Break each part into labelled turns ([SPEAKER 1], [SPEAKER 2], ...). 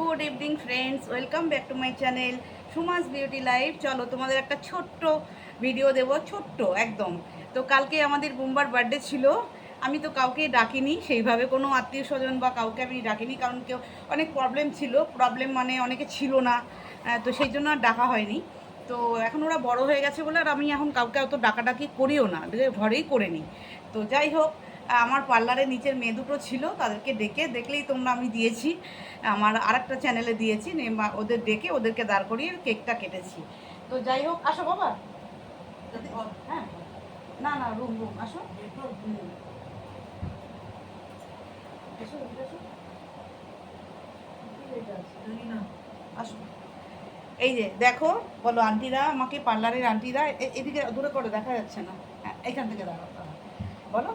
[SPEAKER 1] Good evening friends welcome back to my channel Suma's beauty life চলো, তোমাদের একটা ছোট্ট ভিডিও দেবো, ছোট্ট, একদম। তো কালকে আমাদের বুম্বার বার্থডে ছিল। আমি তো কাউকে ডাকিনি, সেইভাবে কোনো আত্মীয় স্বজন বা কাউকে আমি ডাকিনি, কারণ কেউ অনেক প্রবলেম ছিল। প্রবলেম মানে অনেকে ছিল না তো সেই জন্য আর ডাকা হয়নি। তো এখন ওরা বড় হয়ে গেছে বলে আর আমি এখন কাউকে অত ডাকাডাকি করিও না, ঘরেই করে নিই। তো যাই হোক আমার পার্লারে নিচের মেয়ে দুটো ছিল, তাদেরকে ডেকে দেখলেই তোমরা আমি দিয়েছি। আমার আরেকটা চ্যানেলে দিয়েছি ওদের ডেকে ওদেরকে দাঁড় করিয়ে কেকটা কেটেছি। তো যাই হোক, আসো বাবা। হ্যাঁ। না না, রুম রুম, আসো। আসো এই যে, দেখো, বলো আন্টিরা, আমাকে পার্লারের আন্টিরা এদিকে দূরে করে দেখা যাচ্ছে না। হ্যাঁ এখান থেকে দাঁড়াও দাঁড়াও।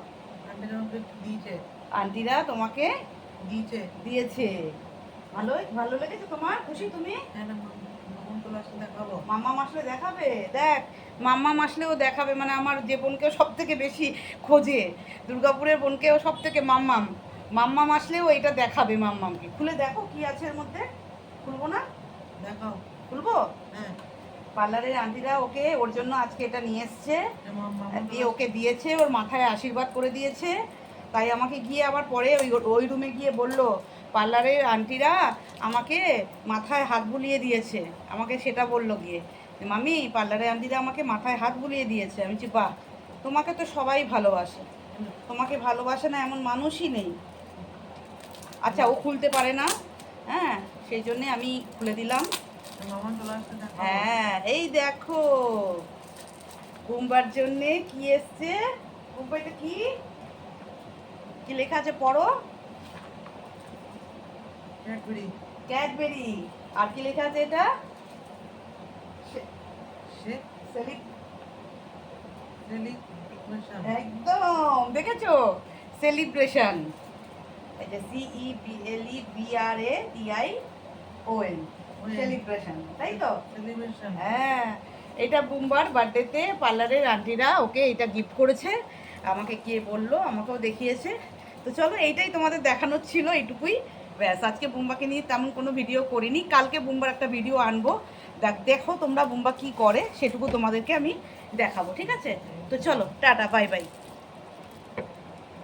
[SPEAKER 1] বলো আন্টিরা তোমাকে দিয়েছে। ভালোই ভালো লেগেছে তোমার? খুশি তুমি? মাম্মা মাসলে দেখাবে। দেখ মাম্মা মাসলেও দেখাবে মানে আমার যে বোনকেও সব থেকে বেশি খোঁজে। দুর্গাপুরের বোনকেও সব থেকে মাম্মাম। মাম্মাম আসলেও এটা দেখাবে মাম্মামকে। খুলে দেখো কি আছে এর মধ্যে। খুলবো না? দেখাও। খুলবো? পার্লারের আন্টিরা ওকে ওর জন্য আজকে এটা নিয়ে এসছে। দিয়ে ওকে দিয়েছে ওর মাথায় আশীর্বাদ করে দিয়েছে। তাই আমাকে গিয়ে আবার পরে ওই ওই রুমে গিয়ে বলল, পার্লারের আন্টিরা আমাকে মাথায় হাত বুলিয়ে দিয়েছে। আমাকে সেটা বলল গিয়ে। মামি, পার্লারের আন্টিরা আমাকে মাথায় হাত বুলিয়ে দিয়েছে। আমি বলছি, বাহ, তোমাকে তো সবাই ভালোবাসে। তোমাকে ভালোবাসে না এমন মানুষই নেই। আচ্ছা ও খুলতে পারে না। হ্যাঁ সেই জন্যে আমি খুলে দিলাম। হ্যাঁ এই দেখো। গুম্বার জন্যে কি এসছে? গুম্বা এটা কি? কি লেখা আছে? পড়ো। ক্যাডবেরি। ক্যাডবেরি। আর কি লেখা আছে এটা? একদম দেখেছ? সেলিব্রেশন। যে C E B L E B R A T I O N celebration তাই তো? সেলিব্রেশন। হ্যাঁ এটা বুম্বার বার্থডেতে পার্লারের আন্টিরা ওকে এটা গিফট করেছে। আমাকে কে বলল, আমাকেও দেখিয়েছে। তো চলো, এইটাই তোমাদের দেখানোর ছিল এইটুকুই। ব্যাস, আজকে বুম্বাকে নিয়ে তেমন কোনো ভিডিও করিনি। কালকে বুম্বার একটা ভিডিও আনব। দেখ, দেখো তোমরা বুম্বা কি করে, সেটুকু তোমাদেরকে আমি দেখাবো, ঠিক আছে? তো চলো, টাটা বাই বাই